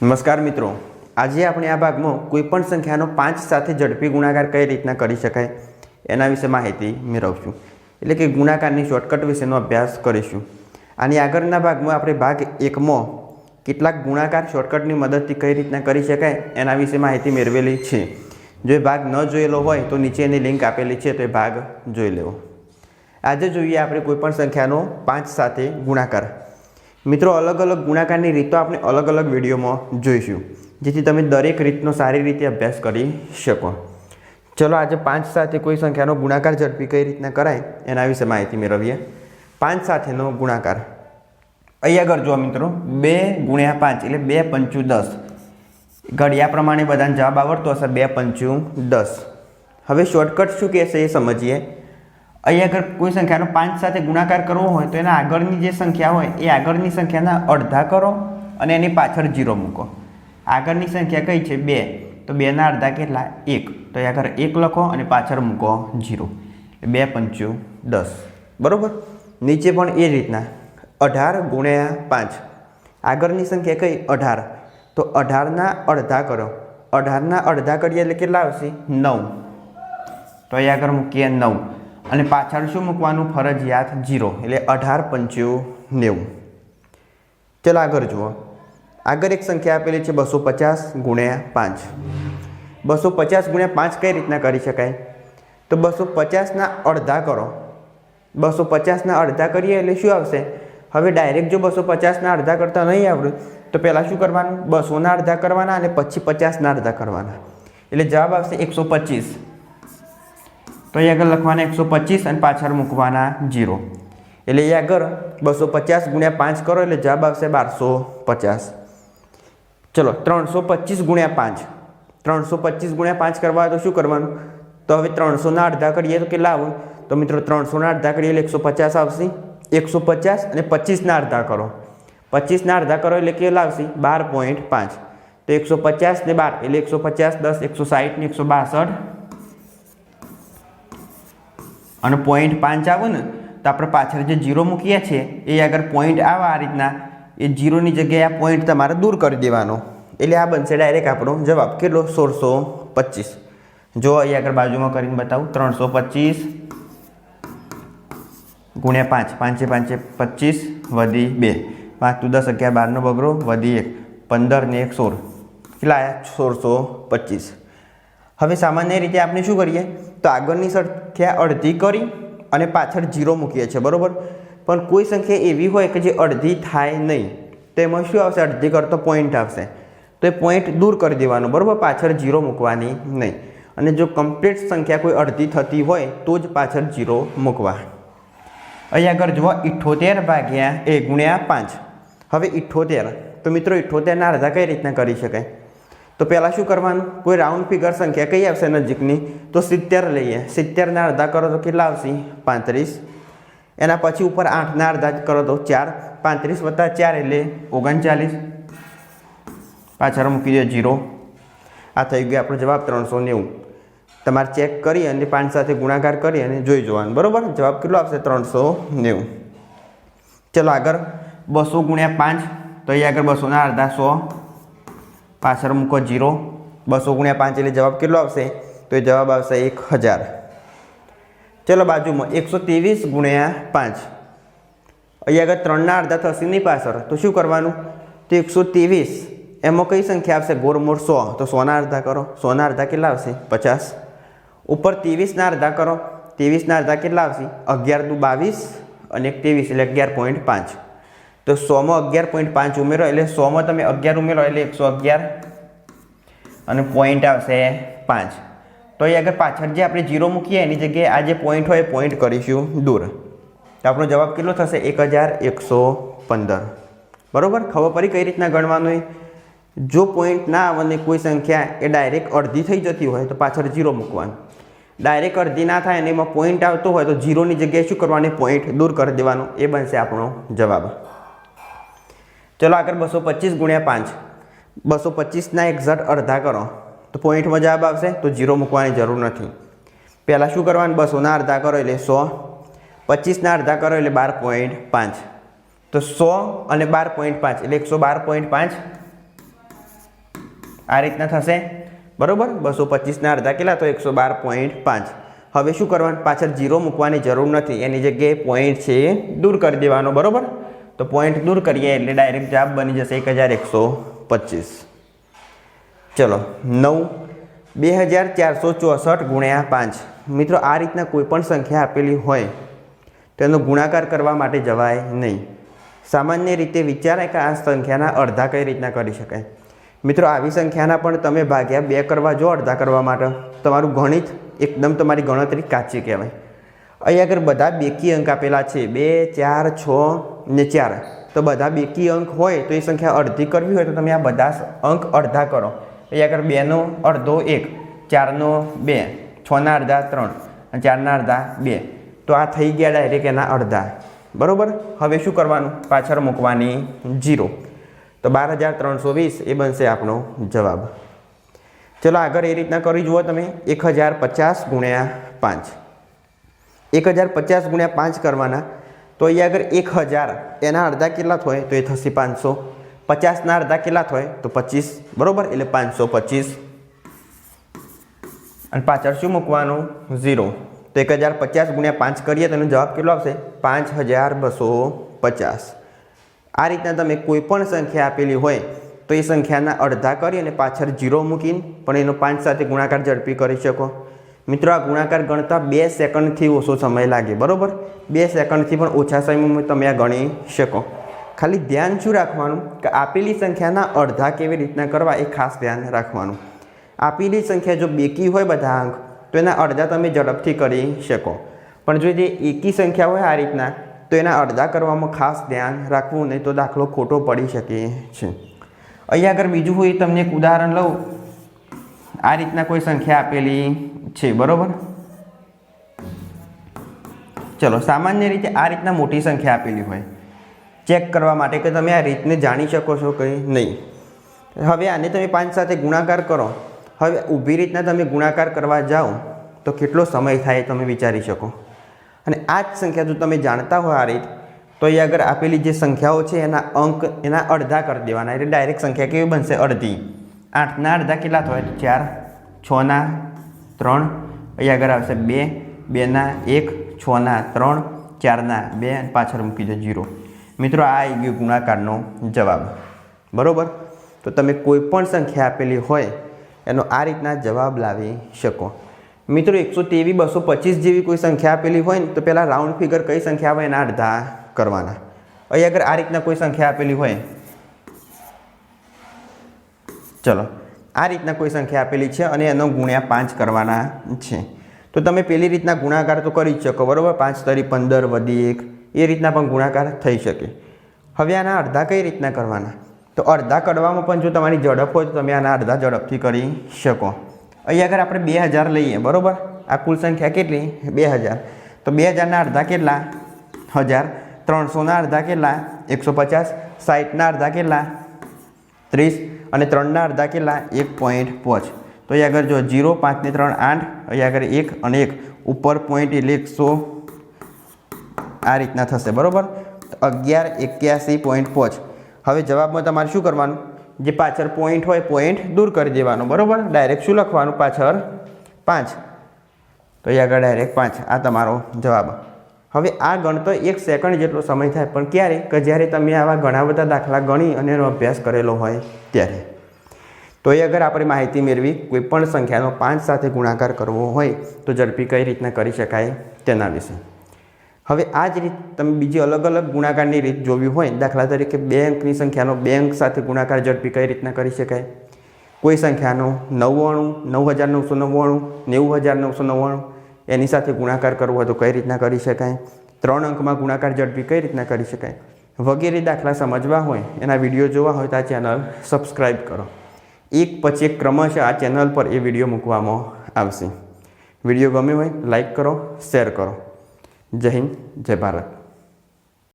નમસ્કાર મિત્રો. આજે આપણે આ ભાગમાં કોઈપણ સંખ્યાનો પાંચ સાથે ઝડપી ગુણાકાર કઈ રીતના કરી શકાય એના વિશે માહિતી મેળવશું. એટલે કે ગુણાકારની શોર્ટકટ વિશેનો અભ્યાસ કરીશું. આની આગળના ભાગમાં આપણે ભાગ એકમાં કેટલાક ગુણાકાર શોર્ટકટની મદદથી કઈ રીતના કરી શકાય એના વિશે માહિતી મેળવેલી છે. જો એ ભાગ ન જોયેલો હોય તો નીચે એની લિંક આપેલી છે તો એ ભાગ જોઈ લેવો. આજે જોઈએ આપણે કોઈપણ સંખ્યાનો પાંચ સાથે ગુણાકાર. મિત્રો, અલગ અલગ ગુણાકારની રીતો આપણે અલગ અલગ વિડીયોમાં જોઈશું, જેથી તમે દરેક રીતનો સારી રીતે અભ્યાસ કરી શકો. ચલો, આજે પાંચ સાથે કોઈ સંખ્યાનો ગુણાકાર ઝડપી કઈ રીતના કરાય, એના વિશે માહિતી મેળવીએ. પાંચ સાથેનો ગુણાકાર. અહીંયા આગળ જુઓ મિત્રો, બે ગુણ્યા પાંચ એટલે બે પંચું દસ. ઘડિયા પ્રમાણે બધાને જવાબ આવડતો હશે બે પંચું દસ. હવે શોર્ટકટ શું કહેશે એ સમજીએ. અહીંયા આગળ કોઈ સંખ્યાનો પાંચ સાથે ગુણાકાર કરવો હોય તો એના આગળની જે સંખ્યા હોય એ આગળની સંખ્યાના અડધા કરો અને એની પાછળ જીરો મૂકો. આગળની સંખ્યા કઈ છે? બે. તો બેના અડધા કેટલા? એક. તો એ આગળ એક લખો અને પાછળ મૂકો જીરો બે પંચું દસ. બરાબર? નીચે પણ એ રીતના. અઢાર ગુણ્યા પાંચ. આગળની સંખ્યા કઈ? અઢાર. તો અઢારના અડધા કરો. અઢારના અડધા કરીએ એટલે કેટલા આવશે? નવ. તો અહીંયા આગળ મૂકીએ નવ. અને પાછળ શું મૂકવાનું? ફરજિયાત જીરો, એટલે અઢાર પંચ્યું નેવું. ચલો આગળ જુઓ. આગળ એક સંખ્યા આપેલી છે બસો પચાસ ગુણ્યા પાંચ. બસો પચાસ ગુણ્યા પાંચ કઈ રીતના કરી શકાય? તો બસો પચાસના અડધા કરો. બસો પચાસના અડધા કરીએ એટલે શું આવશે? હવે ડાયરેક્ટ જો બસો પચાસના અડધા કરતા નહીં આવડે, તો પહેલાં શું કરવાનું? બસોના અડધા કરવાના અને પછી પચાસના અડધા કરવાના. એટલે જવાબ આવશે એકસો પચીસ. તો અહીં આગળ લખવાના એકસો પચીસ અને પાછળ મૂકવાના જીરો. એટલે એ આગળ બસો પચાસ ગુણ્યા પાંચ કરો એટલે જવાબ આવશે બારસો પચાસ. ચલો, ત્રણસો પચીસ ગુણ્યા પાંચ. ત્રણસો પચીસ ગુણ્યા પાંચ કરવા તો શું કરવાનું? તો હવે ત્રણસોના અડધા કરીએ તો કેટલા આવું? તો મિત્રો ત્રણસોના અડધા કરીએ એટલે એકસો પચાસ આવશે. એકસો પચાસ અને પચીસના અડધા કરો. પચીસના અડધા કરો એટલે કેટલા આવશે? બાર પોઈન્ટ પાંચ. તો એકસો પચાસ ને બાર એટલે એકસો પચાસ દસ, એકસો સાહીઠ ને એકસો બાસઠ. અને પોઈન્ટ પાંચ આવું ને તો આપણે પાછળ જે જીરો મૂકીએ છીએ, એ આગળ પોઈન્ટ આવે આ રીતના, એ જીરોની જગ્યાએ આ પોઈન્ટ તમારે દૂર કરી દેવાનો. એટલે આ બનશે ડાયરેક્ટ આપણો જવાબ. કેટલો? સોળસો પચીસ. જો અહીં આગળ બાજુમાં કરીને બતાવું, ત્રણસો પચીસ ગુણ્યા પાંચ. પાંચે પાંચે પચીસ વધી બે. પાંચ તો દસ અગિયાર બારનો બગડો, વધી એક. પંદર ને એક સોળ. કેટલા આવ્યા સોળસો પચીસ. હવે સામાન્ય રીતે આપણે શું કરીએ? તો આગળની સંખ્યા અડધી કરી અને પાછળ જીરો મૂકીએ છીએ, બરાબર? પણ કોઈ સંખ્યા એવી હોય કે જે અડધી થાય નહીં. તો એમાં શું આવશે? અડધી કરતો પોઈન્ટ આવશે. તો એ પોઈન્ટ દૂર કરી દેવાનો, બરાબર? પાછળ જીરો મૂકવાની નહીં. અને જો કમ્પ્લીટ સંખ્યા કોઈ અડધી થતી હોય, તો જ પાછળ જીરો મૂકવા. અહીં આગળ જુઓ ઇઠ્ઠોતેર ભાગ્યા એ ગુણ્યા પાંચ. હવે ઇઠ્ઠોતેર તો મિત્રો ઇઠ્ઠોતેરના અડધા કઈ રીતના કરી શકાય? તો પહેલાં શું કરવાનું? કોઈ રાઉન્ડ ફિગર સંખ્યા કઈ આવશે નજીકની? તો સિત્તેર લઈએ. સિત્તેરના અડધા કરો તો કેટલા આવશે? પાંત્રીસ. એના પછી ઉપર આઠના અડધા કરો તો ચાર. પાંત્રીસ વત્તા ચાર એટલે ઓગણચાલીસ. પાછળ મૂકી દો જીરો. આ થઈ ગયો આપણો જવાબ ત્રણસો નેવું. તમારે ચેક કરી અને પાંચ સાથે ગુણાકાર કરી અને જોઈ જોવાનું. બરાબર? જવાબ કેટલો આવશે? ત્રણસો નેવું. ચલો આગળ. બસો ગુણ્યા પાંચ. તો એ આગળ બસોના અડધા સો. પાછળ મૂકો જીરો. બસો ગુણ્યા પાંચ એટલે જવાબ કેટલો આવશે? તો એ જવાબ આવશે એક હજાર. ચલો બાજુમાં એકસો ત્રેવીસ ગુણ્યા પાંચ. અહીંયા આગળ ત્રણના અડધા થશે નહીં પાછળ. તો શું કરવાનું? તો એકસો ત્રેવીસ. એમાં કઈ સંખ્યા આવશે? ગોરમોર સો. તો સોના અડધા કરો. સોના અડધા કેટલા આવશે? પચાસ. ઉપર ત્રેવીસના અડધા કરો. ત્રેવીસના અડધા કેટલા આવશે? અગિયાર દુ બાવીસ અને એક ત્રેવીસ એટલે અગિયાર પોઈન્ટ પાંચ. તો સોમાં અગિયાર પોઈન્ટ પાંચ ઉમેરો, એટલે સોમાં તમે અગિયાર ઉમેરો, એટલે એકસો અગિયાર. અને પોઈન્ટ આવશે પાંચ. તો એ આગળ પાછળ જે આપણે જીરો મૂકીએ, એની જગ્યાએ આ જે પોઈન્ટ હોય એ પોઈન્ટ કરીશું દૂર. તો આપણો જવાબ કેટલો થશે? એક હજાર એકસો પંદર. બરાબર? ખબર પડી કઈ રીતના ગણવાનું? એ જો પોઈન્ટ ના આવે કોઈ સંખ્યા, એ ડાયરેક્ટ અડધી થઈ જતી હોય, તો પાછળ જીરો મૂકવાનું. ડાયરેક્ટ અડધી ના થાય અને એમાં પોઈન્ટ આવતો હોય, તો જીરોની જગ્યાએ શું કરવાની? પોઈન્ટ દૂર કરી દેવાનું. એ બનશે આપણો જવાબ. ચલો આગળ બસો પચીસ ગુણ્યા પાંચ. બસો પચીસના એક્ઝેક્ટ અડધા કરો. તો પોઈન્ટમાં જવાબ આવશે, તો જીરો મૂકવાની જરૂર નથી. પહેલાં શું કરવાનું? બસોના અડધા કરો એટલે સો. પચીસના અડધા કરો એટલે બાર પોઈન્ટ પાંચ. તો સો અને બાર પોઈન્ટ પાંચ, એટલે એકસો બાર પોઈન્ટ પાંચ. આ રીતના થશે. બરોબર? બસો પચીસના અડધા કેટલા? તો એકસો બાર પોઈન્ટ પાંચ. હવે શું કરવાનું? પાછળ જીરો મૂકવાની જરૂર નથી. એની જગ્યાએ પોઈન્ટ છે દૂર કરી દેવાનો. બરોબર? તો પોઈન્ટ દૂર કરીએ એટલે ડાયરેક્ટ જવાબ બની જશે એક હજાર એકસો પચીસ. ચલો, નવ, બે હજાર ચારસો ચોસઠ ગુણ્યા પાંચ. મિત્રો, આ રીતના કોઈપણ સંખ્યા આપેલી હોય તેનો ગુણાકાર કરવા માટે જવાય નહીં. સામાન્ય રીતે વિચારાય કે આ સંખ્યાના અડધા કઈ રીતના કરી શકાય. મિત્રો, આવી સંખ્યાના પણ તમે ભાગ્યા બે કરવા જો અડધા કરવા માટે. તમારું ગણિત એકદમ તમારી ગણતરી કાચી કહેવાય. અહીં આગળ બધા બેકી અંક આપેલા છે. બે, ચાર, છ ને ચાર તો બધા બેકી અંક હોય તો એ સંખ્યા અડધી કરવી હોય તો તમે આ બધા અંક અડધા કરો. અહીંયા આગળ બેનો અડધો એક, ચારનો બે, છના અડધા ત્રણ, અને ચારના અડધા બે. તો આ થઈ ગયા ડાયરેક્ટ એના અડધા. બરાબર? હવે શું કરવાનું? પાછળ મૂકવાની જીરો. તો બાર હજાર ત્રણસો વીસ એ બનશે આપણો જવાબ. ચલો આગળ એ રીતના કરી જુઓ તમે. એક હજાર પચાસ ગુણ્યા પાંચ. એક હજાર પચાસ ગુણ્યા પાંચ કરવાના. તો અહીંયા આગળ એક હજાર, એના અડધા કેટલા થાય? તો એ થશે પાંચસો. પચાસના અડધા કેટલા થાય? તો પચીસ. બરાબર? એટલે પાંચસો પચીસ. અને પાછળ શું મૂકવાનું? ઝીરો. તો એક હજાર પચાસ ગુણ્યા પાંચ કરીએ તો એનો જવાબ કેટલો આવશે? પાંચ હજાર બસો પચાસ. આ રીતના તમે કોઈ પણ સંખ્યા આપેલી હોય, તો એ સંખ્યાના અડધા કરી અને પાછળ જીરો મૂકીને પણ એનો પાંચ સાથે ગુણાકાર ઝડપી કરી શકો. મિત્રો, આ ગુણાકાર ગણતા બે સેકન્ડથી ઓછો સમય લાગે, બરાબર? બે સેકન્ડથી પણ ઓછા સમયમાં તમે આ ગણી શકો. ખાલી ધ્યાન શું રાખવાનું? કે આપેલી સંખ્યાના અડધા કેવી રીતના કરવા એ ખાસ ધ્યાન રાખવાનું. આપેલી સંખ્યા જો બેકી હોય બધા અંક, તો એના અડધા તમે ઝડપથી કરી શકો. પણ જો જે એકી સંખ્યા હોય આ રીતના, તો એના અડધા કરવામાં ખાસ ધ્યાન રાખવું નહીં તો દાખલો ખોટો પડી શકે છે. અહીંયા આગળ બીજું હોય તમને એક ઉદાહરણ લઉં. આ રીતના કોઈ સંખ્યા આપેલી છે, બરાબર? ચલો, સામાન્ય રીતે આ રીતના મોટી સંખ્યા આપેલી હોય. ચેક કરવા માટે કે તમે આ રીતને જાણી શકો છો કે નહીં. હવે આને તમે પાંચ સાથે ગુણાકાર કરો. હવે ઊભી રીતના તમે ગુણાકાર કરવા જાઓ, તો કેટલો સમય થાય તમે વિચારી શકો. અને આ જ સંખ્યા જો તમે જાણતા હોય આ રીત, તો એ આગળ આપેલી જે સંખ્યાઓ છે, એના અંક એના અડધા કરી દેવાના. એટલે ડાયરેક્ટ સંખ્યા કેવી બનશે? અડધી. આઠના અડધા કેટલા થાય? ચાર. છના ત્રણ અહીં આગળ આવશે બે, બેના એક, છના ત્રણ, ચારના બે પાછળ મૂકી દો જીરો. મિત્રો, આ આવી ગયો ગુણાકારનો જવાબ. બરાબર? તો તમે કોઈ પણ સંખ્યા આપેલી હોય, એનો આ રીતના જવાબ લાવી શકો. મિત્રો, એકસો તેવી બસો પચીસ જેવી કોઈ સંખ્યા આપેલી હોય ને, તો પહેલાં રાઉન્ડ ફિગર કઈ સંખ્યા હોય એના અડધા કરવાના. અહીં અગર આ રીતના કોઈ સંખ્યા આપેલી હોય? ચલો. આ રીતના કોઈ સંખ્યા આપેલી છે અને એનો ગુણ્યા પાંચ કરવાના છે. તો તમે પેલી રીતના ગુણાકાર તો કરી જ શકો, બરાબર? પાંચ તરી પંદર વધી એક, એ રીતના પણ ગુણાકાર થઈ શકે. હવે આના અડધા કઈ રીતના કરવાના? તો અડધા કરવામાં પણ જો તમારી ઝડપ હોય તો તમે આના અડધા ઝડપથી કરી શકો. અહીં આગળ આપણે બે હજાર લઈએ, બરાબર? આ કુલ સંખ્યા કેટલી? બે હજાર. તો બે હજારના અડધા કેટલા? હજાર. ત્રણસોના અડધા કેટલા? એકસો પચાસ. સાઠના અડધા કેટલા? ત્રીસ અને ત્રણના અડધા કેટલા? એક પોઈન્ટ પાંચ. તો અહીં આગળ જો જીરો પાંચને ત્રણ, આઠ અહીં આગળ એક અને એક. ઉપર પોઈન્ટ એટલે એકસો આ રીતના થશે, બરાબર? અગિયાર, એક્યાસી પોઈન્ટ પાંચ. હવે જવાબમાં તમારે શું કરવાનું? જે પાછળ પોઈન્ટ હોય પોઈન્ટ દૂર કરી દેવાનો, બરાબર? ડાયરેક્ટ શું લખવાનું? પાછળ પાંચ. તો અહીં આગળ ડાયરેક્ટ પાંચ. આ તમારો જવાબ. હવે આ ગણતો એક સેકન્ડ જેટલો સમય થાય, પણ ક્યારે? કે જ્યારે તમે આવા ઘણા બધા દાખલા ગણી અને એનો અભ્યાસ કરેલો હોય ત્યારે. તો એ અગર આપણે માહિતી મેળવી કોઈપણ સંખ્યાનો પાંચ સાથે ગુણાકાર કરવો હોય, તો ઝડપી કઈ રીતના કરી શકાય તેના વિશે. હવે આ જ રીત તમે બીજી અલગ અલગ ગુણાકારની રીત જોવી હોય, દાખલા તરીકે બે અંકની સંખ્યાનો બે અંક સાથે ગુણાકાર ઝડપી કઈ રીતના કરી શકાય? કોઈ સંખ્યાનો નવ્વાણું, નવ હજાર નવસો નવ્વાણું, નેવું હજાર નવસો નવ્વાણું એની સાથે ગુણાકાર કરવો હોય તો કઈ રીતના કરી શકાય? ત્રણ અંકમાં ગુણાકાર ઝડપી કઈ રીતના કરી શકાય? વગેરે દાખલા સમજવા હોય, એના વીડિયો જોવા હોય તો આ ચેનલ સબસ્ક્રાઈબ કરો. એક પછી એક ક્રમશ આ ચેનલ પર એ વીડિયો મૂકવામાં આવશે. વીડિયો ગમ્યો હોય, લાઈક કરો, શેર કરો. જય હિન્દ, જય ભારત.